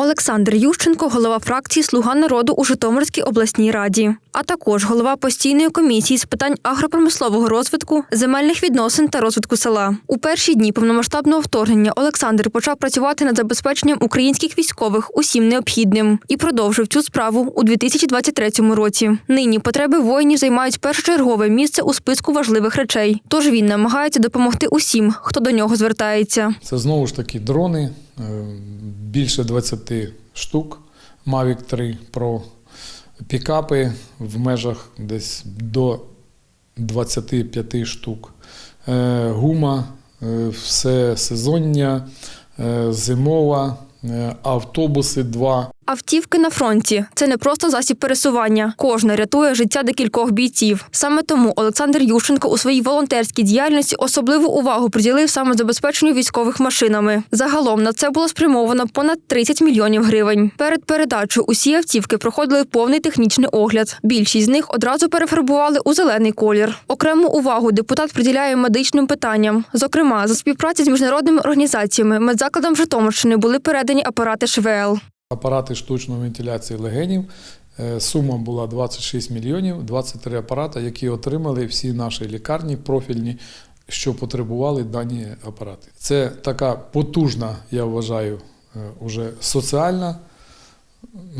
Олександр Ющенко, голова фракції Слуга народу у Житомирській обласній раді, а також голова постійної комісії з питань агропромислового розвитку, земельних відносин та розвитку села. У перші дні повномасштабного вторгнення Олександр почав працювати над забезпеченням українських військових усім необхідним і продовжив цю справу у 2023 році. Нині потреби воїнів займають першочергове місце у списку важливих речей. Тож він намагається допомогти усім, хто до нього звертається. Це знову ж таки дрони, е, більше 20 штук, Mavic 3 Pro, пікапи в межах десь до 25 штук, е, гума, е, все сезоння, е, зимова, автобуси 2. Автівки на фронті це не просто засіб пересування. Кожна рятує життя декількох бійців. Саме тому Олександр Ющенко у своїй волонтерській діяльності особливу увагу приділив саме забезпеченню військових машинами. Загалом на це було спрямовано понад 30 мільйонів гривень. Перед передачею усі автівки проходили повний технічний огляд. Більшість з них одразу перефарбували у зелений колір. Окрему увагу депутат приділяє медичним питанням. Зокрема, за співпраці з міжнародними організаціями медзакладам Житомирщини були передані апарати ШВЛ. Апарати штучної вентиляції легенів. Е, Сума була 26 мільйонів, 23 апарати, які отримали всі наші лікарні профільні, що потребували дані апарати. Це така потужна, я вважаю, е, уже соціальна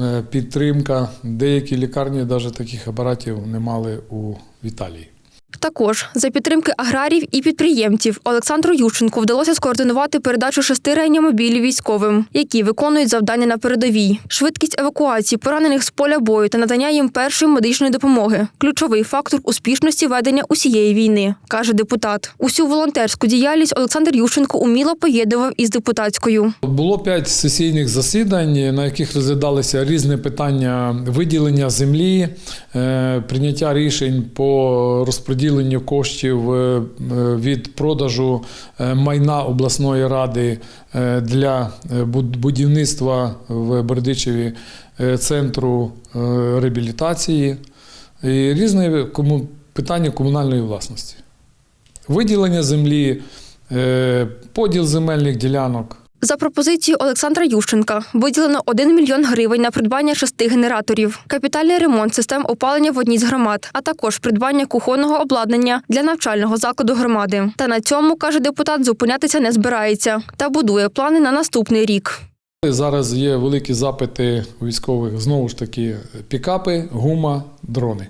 е, підтримка. Деякі лікарні навіть таких апаратів не мали у Італії. Також за підтримки аграрів і підприємців Олександру Ющенку вдалося скоординувати передачу шести реанімобілів військовим, які виконують завдання на передовій. Швидкість евакуації поранених з поля бою та надання їм першої медичної допомоги ключовий фактор успішності ведення усієї війни, каже депутат. Усю волонтерську діяльність Олександр Ющенко уміло поєднував із депутатською. Було п'ять сесійних засідань, на яких розглядалися різні питання виділення землі, е, прийняття рішень по розподіленню коштів е, від продажу е, майна обласної ради е, для е, будівництва в Бердичеві е, центру е, реабілітації і різні питання комунальної власності. Виділення землі, е, поділ земельних ділянок. За пропозицією Олександра Ющенка виділено 1 мільйон гривень на придбання шести генераторів, капітальний ремонт систем опалення в одній з громад, а також придбання кухонного обладнання для навчального закладу громади. Та на цьому каже депутат, зупинятися не збирається та будує плани на наступний рік. Зараз є великі запити військових знову ж таки пікапи, гума, дрони.